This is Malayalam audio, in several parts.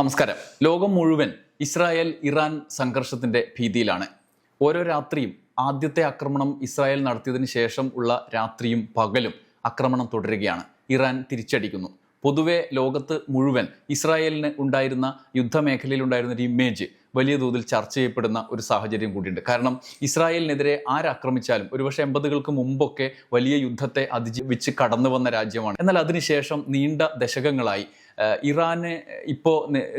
നമസ്കാരം. ലോകം മുഴുവൻ ഇസ്രായേൽ ഇറാൻ സംഘർഷത്തിന്റെ ഭീതിയിലാണ്. ഓരോ രാത്രിയും ആദ്യത്തെ ആക്രമണം ഇസ്രായേൽ നടത്തിയതിനു ശേഷം ഉള്ള രാത്രിയും പകലും ആക്രമണം തുടരുകയാണ്. ഇറാൻ തിരിച്ചടിക്കുന്നു. പൊതുവെ ലോകത്ത് മുഴുവൻ ഇസ്രായേലിന് ഉണ്ടായിരുന്ന യുദ്ധമേഖലയിൽ ഉണ്ടായിരുന്ന ഒരു ഇമേജ് വലിയ തോതിൽ ചർച്ച ചെയ്യപ്പെടുന്ന ഒരു സാഹചര്യം കൂടിയുണ്ട്. കാരണം ഇസ്രായേലിനെതിരെ ആരാക്രമിച്ചാലും ഒരുപക്ഷെ എൺപതുകൾക്ക് മുമ്പൊക്കെ വലിയ യുദ്ധത്തെ അതിജീവിച്ച് കടന്നു വന്ന രാജ്യമാണ്. എന്നാൽ അതിനുശേഷം നീണ്ട ദശകങ്ങളായി ഇറാന് ഇപ്പോൾ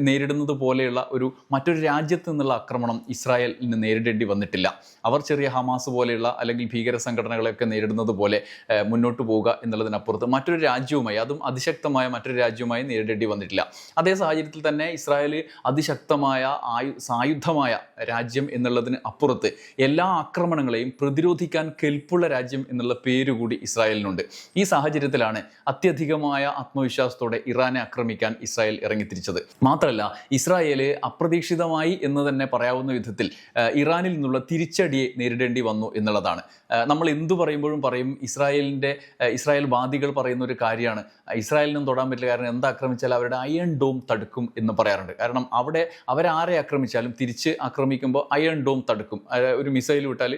നേരിടുന്നത് പോലെയുള്ള ഒരു മറ്റൊരു രാജ്യത്ത് നിന്നുള്ള ആക്രമണം ഇസ്രായേലിന് നേരിടേണ്ടി വന്നിട്ടില്ല. അവർ ചെറിയ ഹമാസ് പോലെയുള്ള അല്ലെങ്കിൽ ഭീകര സംഘടനകളെയൊക്കെ നേരിടുന്നത് പോലെ മുന്നോട്ട് പോവുക എന്നുള്ളതിനപ്പുറത്ത് മറ്റൊരു രാജ്യവുമായി അതും അതിശക്തമായ മറ്റൊരു രാജ്യവുമായി നേരിടേണ്ടി വന്നിട്ടില്ല. അതേ സാഹചര്യത്തിൽ തന്നെ ഇസ്രായേൽ അതിശക്തമായ ആയു സായുധമായ രാജ്യം എന്നുള്ളതിന് അപ്പുറത്ത് എല്ലാ ആക്രമണങ്ങളെയും പ്രതിരോധിക്കാൻ കെൽപ്പുള്ള രാജ്യം എന്നുള്ള പേരുകൂടി ഇസ്രായേലിനുണ്ട്. ഈ സാഹചര്യത്തിലാണ് അത്യധികമായ ആത്മവിശ്വാസത്തോടെ ഇറാനെ ആക്രമിക്കാൻ ഇസ്രായേൽ ഇറങ്ങിത്തിരിച്ചത്. മാത്രമല്ല ഇസ്രായേൽ അപ്രതീക്ഷിതമായി എന്ന് തന്നെ പറയാവുന്ന വിധത്തിൽ ഇറാനിൽ നിന്നുള്ള തിരിച്ചടിയെ നേരിടേണ്ടി വന്നു എന്നുള്ളതാണ്. നമ്മൾ എന്തു പറയുമ്പോഴും പറയും ഇസ്രായേലിന്റെ ഇസ്രായേൽ വാദികൾ പറയുന്ന ഒരു കാര്യമാണ്. ഇസ്രായേലിനും തൊടാൻ പറ്റില്ല കാരണം എന്താ ആക്രമിച്ചാൽ അവരുടെ അയൺ ഡോം തടുക്കും എന്ന് പറയാറുണ്ട്. കാരണം അവിടെ അവരാരെ ആക്രമിച്ചാലും തിരിച്ച് ആക്രമിക്കുമ്പോൾ അയൺ ഡോം തടുക്കും. ഒരു മിസൈൽ വിട്ടാൽ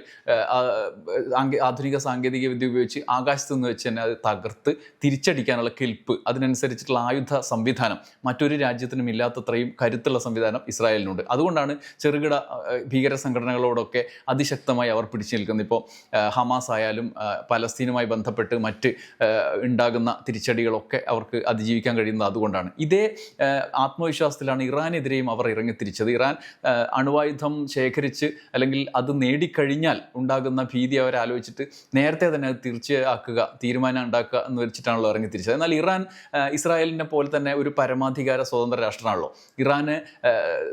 ആധുനിക സാങ്കേതിക വിദ്യ ഉപയോഗിച്ച് ആകാശത്ത് നിന്ന് വെച്ച് തന്നെ അത് തകർത്ത് തിരിച്ചടിക്കാനുള്ള കെൽപ്പ് അതിനനുസരിച്ചിട്ടുള്ള ആയുധ സംവിധാനം. മറ്റൊരു രാജ്യത്തിനും ഇല്ലാത്തത്രയും കരുത്തുള്ള സംവിധാനം ഇസ്രായേലിനുണ്ട്. അതുകൊണ്ടാണ് ചെറുകിട ഭീകര സംഘടനകളോടൊക്കെ അതിശക്തമായി അവർ പിടിച്ചു നിൽക്കുന്നത്. ഇപ്പോൾ ഹമാസ് ആയാലും പലസ്തീനുമായി ബന്ധപ്പെട്ട് മറ്റ് ഉണ്ടാകുന്ന തിരിച്ചടികളൊക്കെ അവർക്ക് അതിജീവിക്കാൻ കഴിയുന്നത് അതുകൊണ്ടാണ്. ഇതേ ആത്മവിശ്വാസത്തിലാണ് ഇറാനെതിരെയും അവർ ഇറങ്ങിത്തിരിച്ചത്. ഇറാൻ അണുവായുധം ശേഖരിച്ച് അല്ലെങ്കിൽ അത് നേടിക്കഴിഞ്ഞാൽ ഉണ്ടാകുന്ന ഭീതി അവർ ആലോചിച്ചിട്ട് നേരത്തെ തന്നെ അത് തീർച്ചയാക്കുക തീരുമാനം ഉണ്ടാക്കുക എന്ന് വെച്ചിട്ടാണല്ലോ ഇറങ്ങിത്തിരിച്ചത്. എന്നാൽ ഇറാൻ ഇസ്രായേലിനെ പോലെ തന്നെ ഒരു പരമാധികാര സ്വതന്ത്ര രാഷ്ട്രമാണല്ലോ. ഇറാന്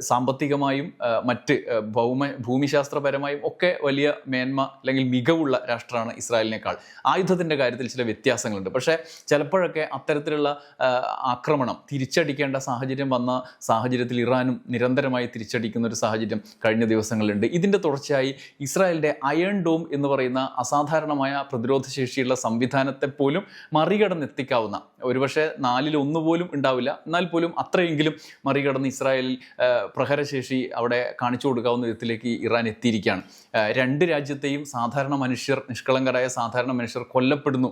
സാമ്പത്തികമായും മറ്റ് ഭൗമ ഭൂമിശാസ്ത്രപരമായും ഒക്കെ വലിയ മേന്മ അല്ലെങ്കിൽ മികവുള്ള രാഷ്ട്രമാണ് ഇസ്രായേലിനേക്കാൾ. ആയുധത്തിന്റെ കാര്യത്തിൽ ചില വ്യത്യാസങ്ങളുണ്ട്. പക്ഷേ ചിലപ്പോഴൊക്കെ അത്തരത്തിലുള്ള ആക്രമണം തിരിച്ചടിക്കേണ്ട സാഹചര്യം വന്ന സാഹചര്യത്തിൽ ഇറാനും നിരന്തരമായി തിരിച്ചടിക്കുന്ന ഒരു സാഹചര്യം കഴിഞ്ഞ ദിവസങ്ങളിലുണ്ട്. ഇതിന്റെ തുടർച്ചയായി ഇസ്രായേലിന്റെ അയൺ ഡോം എന്ന് പറയുന്ന അസാധാരണമായ പ്രതിരോധ ശേഷിയുള്ള സംവിധാനത്തെ പോലും മറികടന്നെത്തിക്കാവുന്ന ഒരുപക്ഷെ നാലിൽ ഒന്ന് പോലും ഉണ്ടാവില്ല. എന്നാൽ പോലും അത്രയെങ്കിലും മറികടന്ന് ഇസ്രായേൽ പ്രഹരശേഷി അവിടെ കാണിച്ചു കൊടുക്കാവുന്ന വിധത്തിലേക്ക് ഇറാൻ എത്തിയിരിക്കുകയാണ്. രണ്ട് രാജ്യത്തെയും സാധാരണ മനുഷ്യർ നിഷ്കളങ്കരായ സാധാരണ മനുഷ്യർ കൊല്ലപ്പെടുന്നു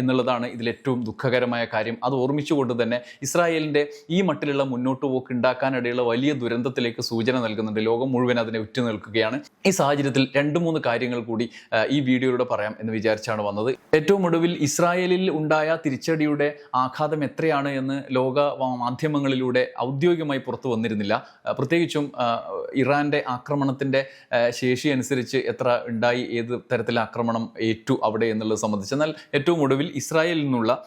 എന്നുള്ളതാണ് ഇതിലേറ്റവും ദുഃഖകരമായ കാര്യം. അത് ഓർമ്മിച്ചുകൊണ്ട് തന്നെ ഇസ്രായേലിന്റെ ഈ മട്ടിലുള്ള മുന്നോട്ട് പോക്ക് ഉണ്ടാക്കാനിടയുള്ള വലിയ ദുരന്തത്തിലേക്ക് സൂചന നൽകുന്നുണ്ട്. ലോകം മുഴുവൻ അതിനെ ഉറ്റു നിൽക്കുകയാണ്. ഈ സാഹചര്യത്തിൽ രണ്ട് മൂന്ന് കാര്യങ്ങൾ കൂടി ഈ വീഡിയോയിലൂടെ പറയാം എന്ന് വിചാരിച്ചാണ് വന്നത്. ഏറ്റവും ഒടുവിൽ ഇസ്രായേലിൽ ഉണ്ടായ തിരിച്ചടിയുടെ ആഘാതം എത്രയാണ് എന്ന് ലോക വ- മാധ്യമങ്ങളിലൂടെ ഔദ്യോഗികമായി പുറത്തു വന്നിരുന്നില്ല. പ്രത്യേകിച്ചും ഇറാന്റെ ആക്രമണത്തിന്റെ ശേഷി അനുസരിച്ച് എത്ര ഉണ്ടായി ഏത് തരത്തിലെ ആക്രമണം ഏറ്റു അവിടെ എന്നുള്ളത് സംബന്ധിച്ച്. എന്നാൽ ഏറ്റവും ഒടുവിൽ ഇസ്രായേലിൽ നിന്നുള്ള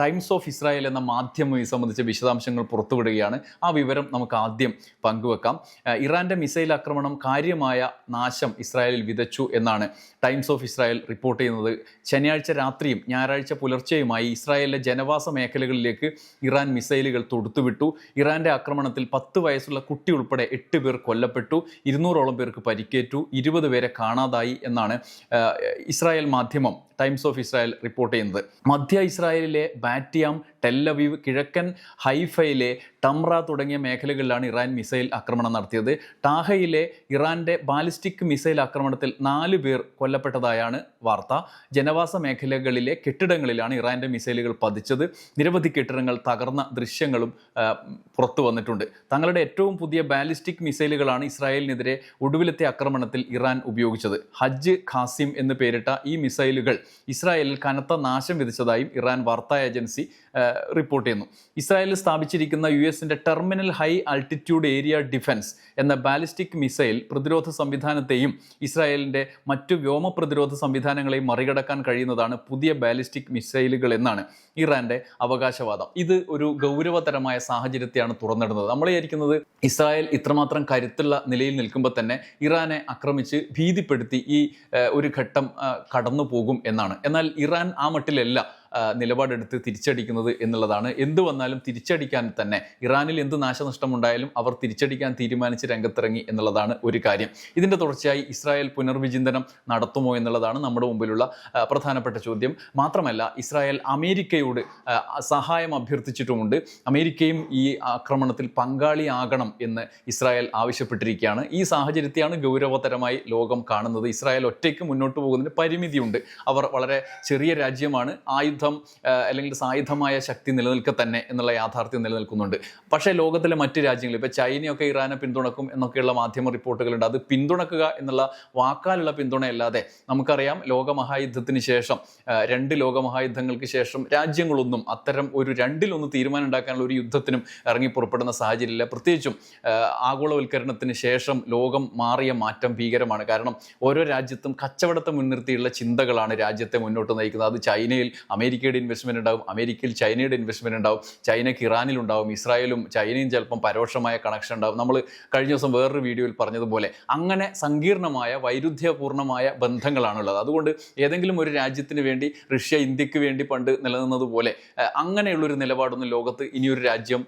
ടൈംസ് ഓഫ് ഇസ്രായേൽ എന്ന മാധ്യമം ഈ സംബന്ധിച്ച വിശദാംശങ്ങൾ പുറത്തുവിടുകയാണ്. ആ വിവരം നമുക്ക് ആദ്യം പങ്കുവെക്കാം. ഇറാന്റെ മിസൈൽ ആക്രമണം കാര്യമായ നാശം ഇസ്രായേലിൽ വിതച്ചു എന്നാണ് ടൈംസ് ഓഫ് ഇസ്രായേൽ റിപ്പോർട്ട് ചെയ്യുന്നത്. ശനിയാഴ്ച രാത്രിയും ഞായറാഴ്ച പുലർച്ചെയുമായി ഇസ്രായേലിലെ ജനവാസ മേഖലകളിലേക്ക് ഇറാൻ മിസൈലുകൾ തൊടുത്തുവിട്ടു. ഇറാന്റെ ആക്രമണത്തിൽ പത്ത് വയസ്സുള്ള കുട്ടി ഉൾപ്പെടെ എട്ട് പേർ കൊല്ലപ്പെട്ടു. ഇരുന്നൂറോളം പേർക്ക് പരിക്കേറ്റു. ഇരുപത് പേരെ കാണാതായി എന്നാണ് ഇസ്രായേൽ മാധ്യമം ടൈംസ് ഓഫ് ഇസ്രായേൽ റിപ്പോർട്ട് ചെയ്യുന്നത്. മധ്യ ഇസ്രായേലിലെ ബാറ്റിയാം ടെല്ലവീവ് കിഴക്കൻ ഹൈഫയിലെ ടംറ തുടങ്ങിയ മേഖലകളിലാണ് ഇറാൻ മിസൈൽ ആക്രമണം നടത്തിയത്. ടാഹയിലെ ഇറാന്റെ ബാലിസ്റ്റിക് മിസൈൽ ആക്രമണത്തിൽ നാല് പേർ കൊല്ലപ്പെട്ടതായാണ് വാർത്ത. ജനവാസ മേഖലകളിലെ കെട്ടിടങ്ങളിലാണ് ഇറാന്റെ മിസൈലുകൾ പതിച്ചത്. നിരവധി കെട്ടിടങ്ങൾ തകർന്ന ദൃശ്യങ്ങളും പുറത്തു വന്നിട്ടുണ്ട്. തങ്ങളുടെ ഏറ്റവും പുതിയ ബാലിസ്റ്റിക് മിസൈലുകളാണ് ഇസ്രായേലിനെതിരെ ഒടുവിലത്തെ ആക്രമണത്തിൽ ഇറാൻ ഉപയോഗിച്ചത്. ഹജ്ജ് ഖാസിം എന്ന് പേരിട്ട ഈ മിസൈലുകൾ ഇസ്രായേലിൽ കനത്ത നാശം വിധിച്ചതായും ഇറാൻ വാർത്താ ഏജൻസി റിപ്പോർട്ട് ചെയ്യുന്നു. ഇസ്രായേലിൽ സ്ഥാപിച്ചിരിക്കുന്ന യു എസിന്റെ terminal high altitude area defence എന്ന ബാലിസ്റ്റിക് മിസൈൽ പ്രതിരോധ സംവിധാനത്തെയും ഇസ്രായേലിന്റെ മറ്റു വ്യോമ പ്രതിരോധ സംവിധാനങ്ങളെയും മറികടക്കാൻ കഴിയുന്നതാണ് പുതിയ ബാലിസ്റ്റിക് മിസൈലുകൾ എന്നാണ് ഇറാന്റെ അവകാശവാദം. ഇത് ഒരു ഗൗരവതരമായ സാഹചര്യത്തെയാണ് തുറന്നിടുന്നത്. നമ്മൾ വിചാരിക്കുന്നത് ഇസ്രായേൽ ഇത്രമാത്രം കരുത്തുള്ള നിലയിൽ നിൽക്കുമ്പോൾ തന്നെ ഇറാനെ ആക്രമിച്ച് ഭീതിപ്പെടുത്തി ഈ ഒരു ഘട്ടം കടന്നു പോകും എന്നാണ്. എന്നാൽ ഇറാൻ ആ മട്ടിലല്ല. നിലപാടെടുത്ത് തിരിച്ചടിക്കുന്നത് എന്നുള്ളതാണ്. എന്ത് വന്നാലും തിരിച്ചടിക്കാൻ തന്നെ ഇറാനിൽ എന്ത് നാശനഷ്ടം ഉണ്ടായാലും അവർ തിരിച്ചടിക്കാൻ തീരുമാനിച്ച് രംഗത്തിറങ്ങി എന്നുള്ളതാണ് ഒരു കാര്യം. ഇതിന്റെ തുടർച്ചയായി ഇസ്രായേൽ പുനർവിചിന്തനം നടത്തുമോ എന്നുള്ളതാണ് നമ്മുടെ മുമ്പിലുള്ള പ്രധാനപ്പെട്ട ചോദ്യം. മാത്രമല്ല ഇസ്രായേൽ അമേരിക്കയോട് സഹായം അഭ്യർത്ഥിച്ചിട്ടുമുണ്ട്. അമേരിക്കയും ഈ ആക്രമണത്തിൽ പങ്കാളിയാകണം എന്ന് ഇസ്രായേൽ ആവശ്യപ്പെട്ടിരിക്കുകയാണ്. ഈ സാഹചര്യത്തെയാണ് ഗൗരവതരമായി ലോകം കാണുന്നത്. ഇസ്രായേൽ ഒറ്റയ്ക്ക് മുന്നോട്ട് പോകുന്നതിന് പരിമിതിയുണ്ട്. അവർ വളരെ ചെറിയ രാജ്യമാണ്. ആയുധം ആ, അല്ലെങ്കിൽ സായുധമായ ശക്തി നിലനിൽക്കെ തന്നെ എന്നുള്ള യാഥാർത്ഥ്യം നിലനിൽക്കുന്നുണ്ട്. പക്ഷേ ലോകത്തിലെ മറ്റ് രാജ്യങ്ങൾ ഇപ്പോൾ ചൈനയൊക്കെ ഇറാനെ പിന്തുണക്കും എന്നൊക്കെയുള്ള മാധ്യമ റിപ്പോർട്ടുകളുണ്ട്. അത് പിന്തുണക്കുക എന്നുള്ള വാക്കാലുള്ള പിന്തുണയല്ലാതെ നമുക്കറിയാം ലോകമഹായുദ്ധത്തിന് ശേഷം രണ്ട് ലോകമഹായുദ്ധങ്ങൾക്ക് ശേഷം രാജ്യങ്ങളൊന്നും അത്തരം ഒരു രണ്ടിലൊന്ന് തീരുമാനം ഉണ്ടാക്കാനുള്ള ഒരു യുദ്ധത്തിനും ഇറങ്ങി പുറപ്പെടുന്ന സാഹചര്യമില്ല. പ്രത്യേകിച്ചും ആഗോളവൽക്കരണത്തിന് ശേഷം ലോകം മാറിയ മാറ്റം ഭീകരമാണ്. കാരണം ഓരോ രാജ്യത്തും കച്ചവടത്തെ മുൻനിർത്തിയുള്ള ചിന്തകളാണ് രാജ്യത്തെ മുന്നോട്ട് നയിക്കുന്നത്. അത് ചൈനയിൽ അമേരിക്കയുടെ ഇൻവെസ്റ്റ്മെന്റ് ഉണ്ടാവും അമേരിക്കയിൽ ചൈനയുടെ ഇൻവെസ്റ്റ്മെന്റ് ഉണ്ടാവും ചൈനയ്ക്ക് ഇറാനിൽ ഉണ്ടാവും ഇസ്രായേലും ചൈനയും ചിലപ്പം പരോക്ഷമായ കണക്ഷൻ ഉണ്ടാവും. നമ്മൾ കഴിഞ്ഞ ദിവസം വേറൊരു വീഡിയോയിൽ പറഞ്ഞതുപോലെ അങ്ങനെ സങ്കീർണമായ വൈരുദ്ധ്യപൂർണമായ ബന്ധങ്ങളാണുള്ളത്. അതുകൊണ്ട് ഏതെങ്കിലും ഒരു രാജ്യത്തിന് വേണ്ടി റഷ്യ ഇന്ത്യയ്ക്ക് വേണ്ടി പണ്ട് നിലനിന്നതുപോലെ അങ്ങനെയുള്ളൊരു നിലപാടൊന്നും ലോകത്ത് ഇനിയൊരു രാജ്യം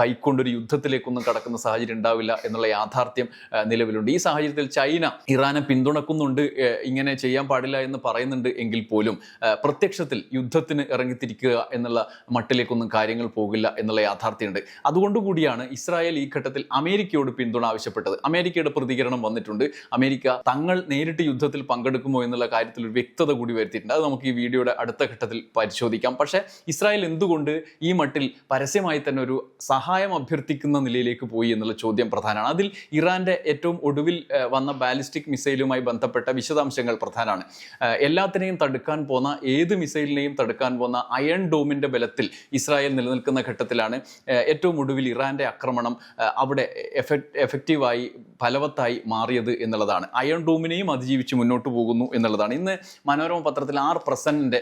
കൈക്കൊണ്ടൊരു യുദ്ധത്തിലേക്കൊന്നും കടക്കുന്ന സാഹചര്യം ഉണ്ടാവില്ല എന്നുള്ള യാഥാർത്ഥ്യം നിലവിലുണ്ട്. ഈ സാഹചര്യത്തിൽ ചൈന ഇറാനെ പിന്തുണക്കുന്നുണ്ട് ഇങ്ങനെ ചെയ്യാൻ പാടില്ല എന്ന് പറയുന്നുണ്ട് എങ്കിൽ പോലും പ്രത്യക്ഷത്തിൽ പ്രത്യക്ഷത്തിൽ യുദ്ധത്തിന് ഇറങ്ങിത്തിരിക്കുക എന്നുള്ള മട്ടിലേക്കൊന്നും കാര്യങ്ങൾ പോകില്ല എന്നുള്ള യാഥാർത്ഥ്യമുണ്ട്. അതുകൊണ്ടുകൂടിയാണ് ഇസ്രായേൽ ഈ ഘട്ടത്തിൽ അമേരിക്കയോട് പിന്തുണ ആവശ്യപ്പെട്ടത്. അമേരിക്കയുടെ പ്രതികരണം വന്നിട്ടുണ്ട്. അമേരിക്ക തങ്ങൾ നേരിട്ട് യുദ്ധത്തിൽ പങ്കെടുക്കുമോ എന്നുള്ള കാര്യത്തിൽ ഒരു വ്യക്തത കൂടി വരുത്തിയിട്ടുണ്ട്. അത് നമുക്ക് ഈ വീഡിയോയുടെ അടുത്ത ഘട്ടത്തിൽ പരിശോധിക്കാം. പക്ഷേ ഇസ്രായേൽ എന്തുകൊണ്ട് ഈ മട്ടിൽ പരസ്യമായി തന്നെ ഒരു സഹായം അഭ്യർത്ഥിക്കുന്ന നിലയിലേക്ക് പോയി എന്നുള്ള ചോദ്യം പ്രധാനമാണ്. അതിൽ ഇറാന്റെ ഏറ്റവും ഒടുവിൽ വന്ന ബാലിസ്റ്റിക് മിസൈലുമായി ബന്ധപ്പെട്ട വിശദാംശങ്ങൾ പ്രധാനമാണ്. എല്ലാത്തിനെയും തടുക്കാൻ പോന്ന ഏത് മിസൈലിനെയും തടുക്കാൻ പോകുന്ന അയൺ ഡോമിന്റെ ബലത്തിൽ ഇസ്രായേൽ നിലനിൽക്കുന്ന ഘട്ടത്തിലാണ് ഏറ്റവും ഒടുവിൽ ഇറാന്റെ ആക്രമണം അവിടെ എഫക്ട് എഫക്റ്റീവായി ഫലവത്തായി മാറിയത് എന്നുള്ളതാണ്. അയൺ ഡോമിനെയും അതിജീവിച്ച് മുന്നോട്ട് പോകുന്നു എന്നുള്ളതാണ്. ഇന്ന് മനോരമ പത്രത്തിൽ ആർ പ്രസന്റിന്റെ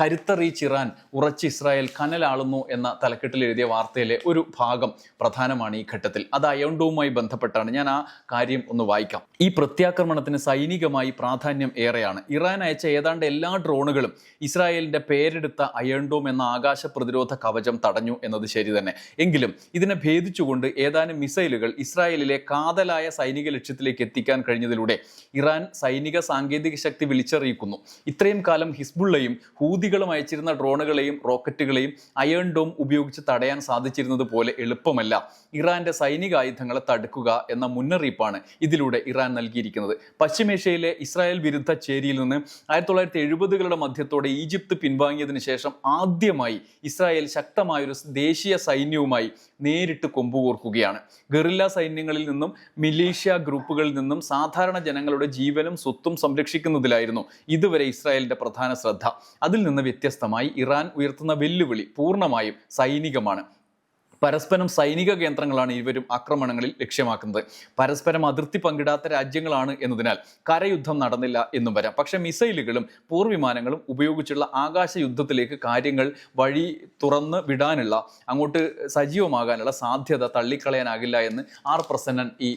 കരുത്തറിയിച്ച് ഇറാൻ ഉറച്ച് ഇസ്രായേൽ കനലാളുന്നു എന്ന തലക്കെട്ടിൽ എഴുതിയ വാർത്തയിലെ ഒരു ഭാഗം പ്രധാനമാണ് ഈ ഘട്ടത്തിൽ. അത് അയൺ ഡോമുമായി ബന്ധപ്പെട്ടാണ്. ഞാൻ ആ കാര്യം ഒന്ന് വായിക്കാം. ഈ പ്രത്യാക്രമണത്തിന് സൈനികമായി പ്രാധാന്യം ഏറെയാണ്. ഇറാൻ അയച്ച ഏതാണ്ട് എല്ലാ ഡ്രോണുകളും ഇസ്രായേലിന്റെ പേരെടുത്ത അയൺ ഡോം എന്ന ആകാശ പ്രതിരോധ കവചം തടഞ്ഞു എന്നത് ശരി തന്നെ. എങ്കിലും ഇതിനെ ഭേദിച്ചുകൊണ്ട് ഏതാനും മിസൈലുകൾ ഇസ്രായേലിലെ കാതലായ സൈനിക ലക്ഷ്യത്തിലേക്ക് എത്തിക്കാൻ കഴിഞ്ഞതിലൂടെ ഇറാൻ സൈനിക സാങ്കേതിക ശക്തി വിളിച്ചറിയിക്കുന്നു. ഇത്രയും കാലം ഹിസ്ബുള്ളയും ഹൂതികളും അയച്ചിരുന്ന ഡ്രോണുകളെയും റോക്കറ്റുകളെയും അയൺ ഡോം ഉപയോഗിച്ച് തടയാൻ സാധിച്ചിരുന്നത് പോലെ എളുപ്പമല്ല. ഇറാന്റെ സൈനിക ആയുധങ്ങളെ തടുക്കുക എന്ന മുന്നറിയിപ്പാണ് ഇതിലൂടെ ഇറാൻ നൽകിയിരിക്കുന്നത്. പശ്ചിമേഷ്യയിലെ ഇസ്രായേൽ വിരുദ്ധ ചേരിയിൽ നിന്ന് ആയിരത്തി തൊള്ളായിരത്തി എഴുപതുകളുടെ മധ്യത്തോടെ ഈജിപ്ത് പിൻവാങ്ങിയതിനു ശേഷം ആദ്യമായി ഇസ്രായേൽ ശക്തമായ ഒരു ദേശീയ സൈന്യവുമായി നേരിട്ട് കൊമ്പുകോർക്കുകയാണ്. ഗറില്ല സൈന്യങ്ങളിൽ നിന്നും മിലീഷ്യ ഗ്രൂപ്പുകളിൽ നിന്നും സാധാരണ ജനങ്ങളുടെ ജീവനും സ്വത്തും സംരക്ഷിക്കുന്നതിലായിരുന്നു ഇതുവരെ ഇസ്രായേലിന്റെ പ്രധാന ശ്രദ്ധ. അതിൽ നിന്ന് വ്യത്യസ്തമായി ഇറാൻ ഉയർത്തുന്ന വെല്ലുവിളി പൂർണമായും സൈനികമാണ്. പരസ്പരം സൈനിക കേന്ദ്രങ്ങളാണ് ഇരുവരും ആക്രമണങ്ങളിൽ ലക്ഷ്യമാക്കുന്നത്. പരസ്പരം അതിർത്തി പങ്കിടാത്ത രാജ്യങ്ങളാണ് എന്നതിനാൽ കരയുദ്ധം നടന്നില്ല എന്നും വരാം. പക്ഷേ മിസൈലുകളും പോർവിമാനങ്ങളും ഉപയോഗിച്ചുള്ള ആകാശ യുദ്ധത്തിലേക്ക് കാര്യങ്ങൾ വഴി തുറന്ന് വിടാനുള്ള അങ്ങോട്ട് സജീവമാകാനുള്ള സാധ്യത തള്ളിക്കളയാനാകില്ല എന്ന് ആർ പ്രസന്നൻ ഈ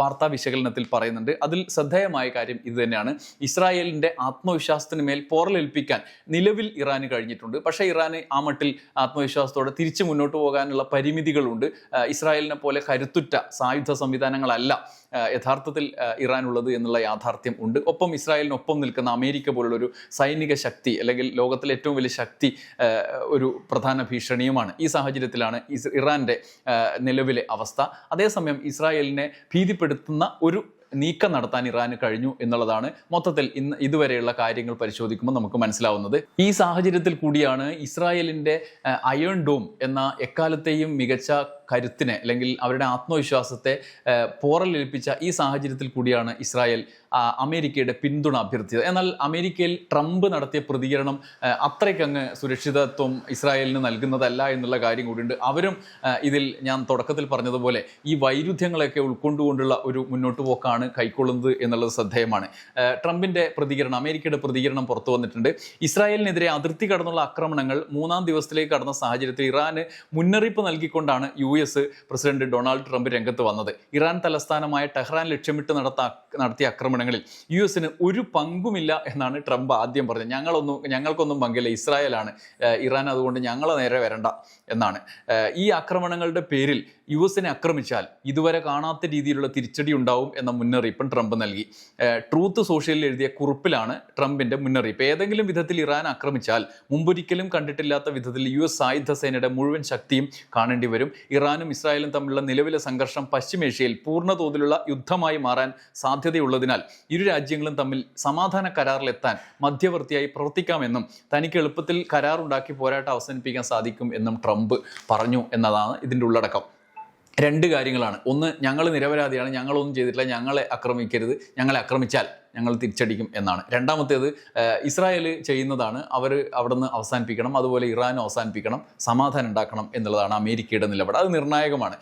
വാർത്താ വിശകലനത്തിൽ പറയുന്നുണ്ട്. അതിൽ ശ്രദ്ധേയമായ കാര്യം ഇത് തന്നെയാണ്. ഇസ്രായേലിന്റെ ആത്മവിശ്വാസത്തിന് മേൽ പോറലേൽപ്പിക്കാൻ നിലവിൽ ഇറാന് കഴിഞ്ഞിട്ടുണ്ട്. പക്ഷേ ഇറാന് ആ മട്ടിൽ ആത്മവിശ്വാസത്തോടെ തിരിച്ചു മുന്നോട്ട് പോകാനുള്ള പരിമിതികളുണ്ട്. ഇസ്രായേലിനെ പോലെ കരുത്തുറ്റ സായുധ സംവിധാനങ്ങളല്ല യഥാർത്ഥത്തിൽ ഇറാനുള്ളത് എന്നുള്ള യാഥാർത്ഥ്യം ഉണ്ട്. ഒപ്പം ഇസ്രായേലിനൊപ്പം നിൽക്കുന്ന അമേരിക്ക പോലുള്ളൊരു സൈനിക ശക്തി അല്ലെങ്കിൽ ലോകത്തിലെ ഏറ്റവും വലിയ ശക്തി ഒരു പ്രധാന ഭീഷണിയുമാണ്. ഈ സാഹചര്യത്തിലാണ് ഇറാന്റെ നിലവിലെ അവസ്ഥ. അതേസമയം ഇസ്രായേലിനെ ഭീതിപ്പെടുത്തുന്ന ഒരു നീക്കം നടത്താൻ ഇറാന് കഴിഞ്ഞു എന്നുള്ളതാണ് മൊത്തത്തിൽ ഇന്ന് ഇതുവരെയുള്ള കാര്യങ്ങൾ പരിശോധിക്കുമ്പോൾ നമുക്ക് മനസ്സിലാവുന്നത്. ഈ സാഹചര്യത്തിൽ കൂടിയാണ് ഇസ്രായേലിന്റെ അയൺ ഡോം എന്ന എക്കാലത്തെയും മികച്ച കരുത്തിനെ അല്ലെങ്കിൽ അവരുടെ ആത്മവിശ്വാസത്തെ പോറലേൽപ്പിച്ച ഈ സാഹചര്യത്തിൽ കൂടിയാണ് ഇസ്രായേൽ അമേരിക്കയുടെ പിന്തുണ അഭ്യർത്ഥിച്ചത്. എന്നാൽ അമേരിക്കയിൽ ട്രംപ് നടത്തിയ പ്രതികരണം അത്രയ്ക്കങ്ങ് സുരക്ഷിതത്വം ഇസ്രായേലിന് നൽകുന്നതല്ല എന്നുള്ള കാര്യം കൂടിയുണ്ട്. അവരും ഇതിൽ ഞാൻ തുടക്കത്തിൽ പറഞ്ഞതുപോലെ ഈ വൈരുദ്ധ്യങ്ങളെയൊക്കെ ഉൾക്കൊണ്ടുകൊണ്ടുള്ള ഒരു മുന്നോട്ട് പോക്കാണ് കൈക്കൊള്ളുന്നത് എന്നുള്ളത് ശ്രദ്ധേയമാണ്. ട്രംപിന്റെ പ്രതികരണം അമേരിക്കയുടെ പ്രതികരണം പുറത്തു വന്നിട്ടുണ്ട്. ഇസ്രായേലിനെതിരെ അതിർത്തി കടന്നുള്ള ആക്രമണങ്ങൾ മൂന്നാം ദിവസത്തിലേക്ക് കടന്ന സാഹചര്യത്തിൽ ഇറാന് മുന്നറിയിപ്പ് നൽകിക്കൊണ്ടാണ് U S president Donald Trump രംഗത്ത് വന്നത്. ഇറാൻ തലസ്ഥാനമായ ടെഹ്റാൻ ലക്ഷ്യമിട്ട് നടത്ത നടത്തിയ ആക്രമണങ്ങളിൽ യു എസിന് ഒരു പങ്കുമില്ല എന്നാണ് ട്രംപ് ആദ്യം പറഞ്ഞത്. ഞങ്ങളൊന്നും ഞങ്ങൾക്കൊന്നും പങ്കില്ല. ഇസ്രായേലാണ്. ഇറാൻ അതുകൊണ്ട് ഞങ്ങളെ നേരെ വരണ്ട. എന്നാണ്. ഈ ആക്രമണങ്ങളുടെ പേരിൽ യു എസിനെ ആക്രമിച്ചാൽ ഇതുവരെ കാണാത്ത രീതിയിലുള്ള തിരിച്ചടി ഉണ്ടാവും എന്ന മുന്നറിയിപ്പും ട്രംപ് നൽകി. ട്രൂത്ത് സോഷ്യലിൽ എഴുതിയ കുറിപ്പിലാണ് ട്രംപിന്റെ മുന്നറിയിപ്പ്. ഏതെങ്കിലും വിധത്തിൽ ഇറാൻ ആക്രമിച്ചാൽ മുമ്പൊരിക്കലും കണ്ടിട്ടില്ലാത്ത വിധത്തിൽ യു എസ് സായുധ സേനയുടെ മുഴുവൻ ശക്തിയും കാണേണ്ടി വരും. ഇറാനും ഇസ്രായേലും തമ്മിലുള്ള നിലവിലെ സംഘർഷം പശ്ചിമേഷ്യയിൽ പൂർണ തോതിലുള്ള യുദ്ധമായി മാറാൻ സാധ്യതയുള്ളതിനാൽ ഇരു രാജ്യങ്ങളും തമ്മിൽ സമാധാന കരാറിലെത്താൻ മധ്യവർത്തിയായി പ്രവർത്തിക്കാമെന്നും തനിക്ക് എളുപ്പത്തിൽ കരാറുണ്ടാക്കി പോരാട്ടം അവസാനിപ്പിക്കാൻ സാധിക്കും എന്നും ട്രംപ് പറഞ്ഞു എന്നതാണ് ഇതിന്റെ ഉള്ളടക്കം. രണ്ട് കാര്യങ്ങളാണ്. ഒന്ന് ഞങ്ങൾ നിരപരാധിയാണ്. ഞങ്ങളൊന്നും ചെയ്തിട്ടില്ല. ഞങ്ങളെ ആക്രമിക്കരുത്. ഞങ്ങളെ ആക്രമിച്ചാൽ ഞങ്ങൾ തിരിച്ചടിക്കും എന്നാണ്. രണ്ടാമത്തേത് ഇസ്രായേൽ ചെയ്യുന്നതാണ് അവർ അവിടെ നിന്ന് അവസാനിപ്പിക്കണം അതുപോലെ ഇറാൻ അവസാനിപ്പിക്കണം സമാധാനം ഉണ്ടാക്കണം എന്നുള്ളതാണ് അമേരിക്കയുടെ നിലപാട്. അത് നിർണായകമാണ്.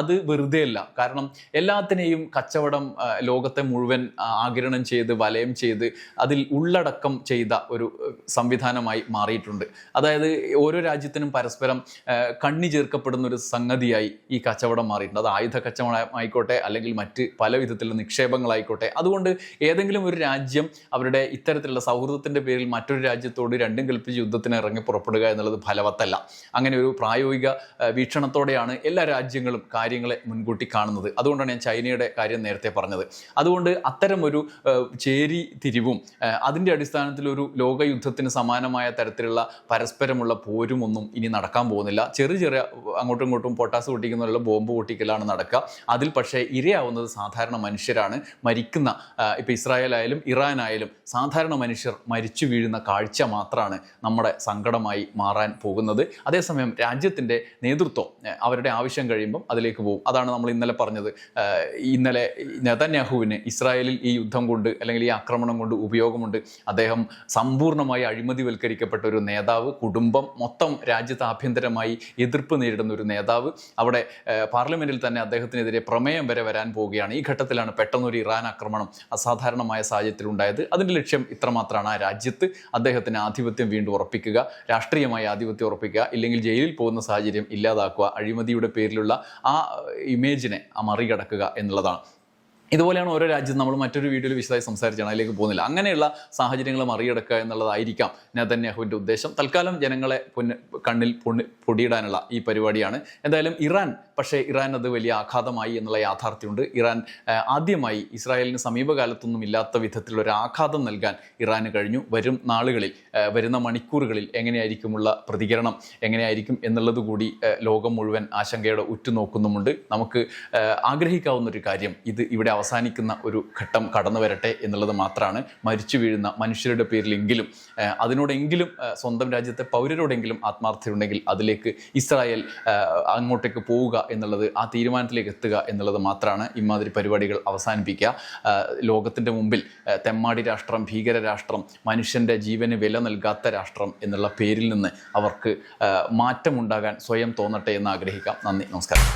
അത് വെറുതെ അല്ല കാരണം എല്ലാത്തിനെയും കച്ചവടം ലോകത്തെ മുഴുവൻ ആഗിരണം ചെയ്ത് വലയം ചെയ്ത് അതിൽ ഉള്ളടക്കം ചെയ്ത ഒരു സംവിധാനമായി മാറിയിട്ടുണ്ട്. അതായത് ഓരോ രാജ്യത്തിനും പരസ്പരം കണ്ണി ചേർക്കപ്പെടുന്ന ഒരു സംഗതിയായി ഈ കച്ചവടം മാറിയിട്ടുണ്ട്. അത് ആയുധ കച്ചവടമായിക്കോട്ടെ അല്ലെങ്കിൽ മറ്റ് പല വിധത്തിലുള്ള നിക്ഷേപങ്ങളായിക്കോട്ടെ. അതുകൊണ്ട് ഏതെങ്കിലും ഒരു രാജ്യം അവരുടെ ഇത്തരത്തിലുള്ള സൗഹൃദത്തിന്റെ പേരിൽ മറ്റൊരു രാജ്യത്തോട് രണ്ടും കൽപ്പിച്ച് യുദ്ധത്തിന് ഇറങ്ങി പുറപ്പെടുക എന്നുള്ളത് ഫലവത്തല്ല. അങ്ങനെ ഒരു പ്രായോഗിക വീക്ഷണത്തോടെയാണ് എല്ലാ രാജ്യങ്ങളും കാര്യങ്ങളെ മുൻകൂട്ടി കാണുന്നത്. അതുകൊണ്ടാണ് ഞാൻ ചൈനയുടെ കാര്യം നേരത്തെ പറഞ്ഞത്. അതുകൊണ്ട് അത്തരം ഒരു ഏഹ്, ചേരി തിരിവും അതിന്റെ അടിസ്ഥാനത്തിൽ ഒരു ലോകയുദ്ധത്തിന് സമാനമായ തരത്തിലുള്ള പരസ്പരമുള്ള പോരും ഒന്നും ഇനി നടക്കാൻ പോകുന്നില്ല. ചെറിയ ചെറിയ അങ്ങോട്ടും ഇങ്ങോട്ടും പൊട്ടാസ് പൊട്ടിക്കുന്നുള്ള ബോംബ് പൊട്ടിക്കലാണ് നടക്കുക. അതിൽ പക്ഷേ ഇരയാവുന്നത് സാധാരണ മനുഷ്യരാണ്. മരിക്കുന്ന ഇപ്പോൾ ഇസ്രായേൽ ഇറാൻ ആയാലും സാധാരണ മനുഷ്യർ മരിച്ചു വീഴുന്ന കാഴ്ച മാത്രമാണ് നമ്മുടെ സങ്കടമായി മാറാൻ പോകുന്നത്. അതേസമയം രാജ്യത്തിന്റെ നേതൃത്വം അവരുടെ ആവശ്യം കഴിയുമ്പം അതിലേക്ക് പോകും. അതാണ് നമ്മൾ ഇന്നലെ പറഞ്ഞത്. ഇന്നലെ നെതന്യാഹുവിന് ഇസ്രായേലിൽ ഈ യുദ്ധം കൊണ്ട് അല്ലെങ്കിൽ ഈ ആക്രമണം കൊണ്ട് ഉപയോഗമുണ്ട്. അദ്ദേഹം സമ്പൂർണമായി അഴിമതിവൽക്കരിക്കപ്പെട്ട ഒരു നേതാവ് കുടുംബം മൊത്തം രാജ്യത്ത് ആഭ്യന്തരമായി എതിർപ്പ് നേരിടുന്ന ഒരു നേതാവ്. അവിടെ പാർലമെന്റിൽ തന്നെ അദ്ദേഹത്തിനെതിരെ പ്രമേയം വരെ വരാൻ പോവുകയാണ്. ഈ ഘട്ടത്തിലാണ് പെട്ടെന്നൊരു ഇറാൻ ആക്രമണം അസാധാരണമായ സാഹചര്യത്തിൽ ഉണ്ടായത് അതിന്റെ ലക്ഷ്യം ഇത്രമാത്രമാണ് ആ രാജ്യത്ത് അദ്ദേഹത്തിന് ആധിപത്യം വീണ്ടും ഉറപ്പിക്കുക രാഷ്ട്രീയമായ ആധിപത്യം ഉറപ്പിക്കുക ഇല്ലെങ്കിൽ ജയിലിൽ പോകുന്ന സാഹചര്യം ഇല്ലാതാക്കുക അഴിമതിയുടെ പേരിലുള്ള ആ ഇമേജിനെ മറികടക്കുക എന്നുള്ളതാണ്. ഇതുപോലെയാണ് ഓരോ രാജ്യത്ത് നമ്മൾ മറ്റൊരു വീഡിയോയിൽ വിശദമായി സംസാരിച്ചാണ് അതിലേക്ക് പോകുന്നില്ല. അങ്ങനെയുള്ള സാഹചര്യങ്ങൾ മറികടക്കുക എന്നുള്ളതായിരിക്കാം നെതന്യാഹുവിന്റെ ഉദ്ദേശം. തൽക്കാലം ജനങ്ങളെ പൊന്ന് കണ്ണിൽ പൊണ്ണി പൊടിയിടാനുള്ള ഈ പരിപാടിയാണ്. എന്തായാലും ഇറാൻ പക്ഷേ ഇറാൻ അത് വലിയ ആഘാതമായി എന്നുള്ള യാഥാർത്ഥ്യമുണ്ട്. ഇറാൻ ആദ്യമായി ഇസ്രായേലിന് സമീപകാലത്തൊന്നും ഇല്ലാത്ത വിധത്തിലുള്ള ഒരു ആഘാതം നൽകാൻ ഇറാന് കഴിഞ്ഞു. വരും നാളുകളിൽ വരുന്ന മണിക്കൂറുകളിൽ എങ്ങനെയായിരിക്കുമുള്ള പ്രതികരണം എങ്ങനെയായിരിക്കും എന്നുള്ളത് കൂടി ലോകം മുഴുവൻ ആശങ്കയോടെ ഉറ്റുനോക്കുന്നുമുണ്ട്. നമുക്ക് ആഗ്രഹിക്കാവുന്നൊരു കാര്യം ഇത് ഇവിടെ അവസാനിക്കുന്ന ഒരു ഘട്ടം കടന്നു വരട്ടെ എന്നുള്ളത് മാത്രമാണ് മരിച്ചു വീഴുന്ന മനുഷ്യരുടെ പേരിലെങ്കിലും അതിനോടെങ്കിലും സ്വന്തം രാജ്യത്തെ പൗരരോടെങ്കിലും ആത്മാർത്ഥതയുണ്ടെങ്കിൽ അതിലേക്ക് ഇസ്രായേൽ അങ്ങോട്ടേക്ക് പോവുക എന്നുള്ളത് ആ തീരുമാനത്തിലേക്ക് എത്തുക എന്നുള്ളത് മാത്രമാണ് ഇമാതിരി പരിപാടികൾ അവസാനിപ്പിക്കുക. ലോകത്തിന്റെ മുമ്പിൽ തെമ്മാടി രാഷ്ട്രം ഭീകര രാഷ്ട്രം മനുഷ്യന്റെ ജീവന് വില നൽകാത്ത രാഷ്ട്രം എന്നുള്ള പേരിൽ നിന്ന് അവർക്ക് മാറ്റമുണ്ടാകാൻ സ്വയം തോന്നട്ടെ എന്ന് ആഗ്രഹിക്കാം. നന്ദി നമസ്കാരം.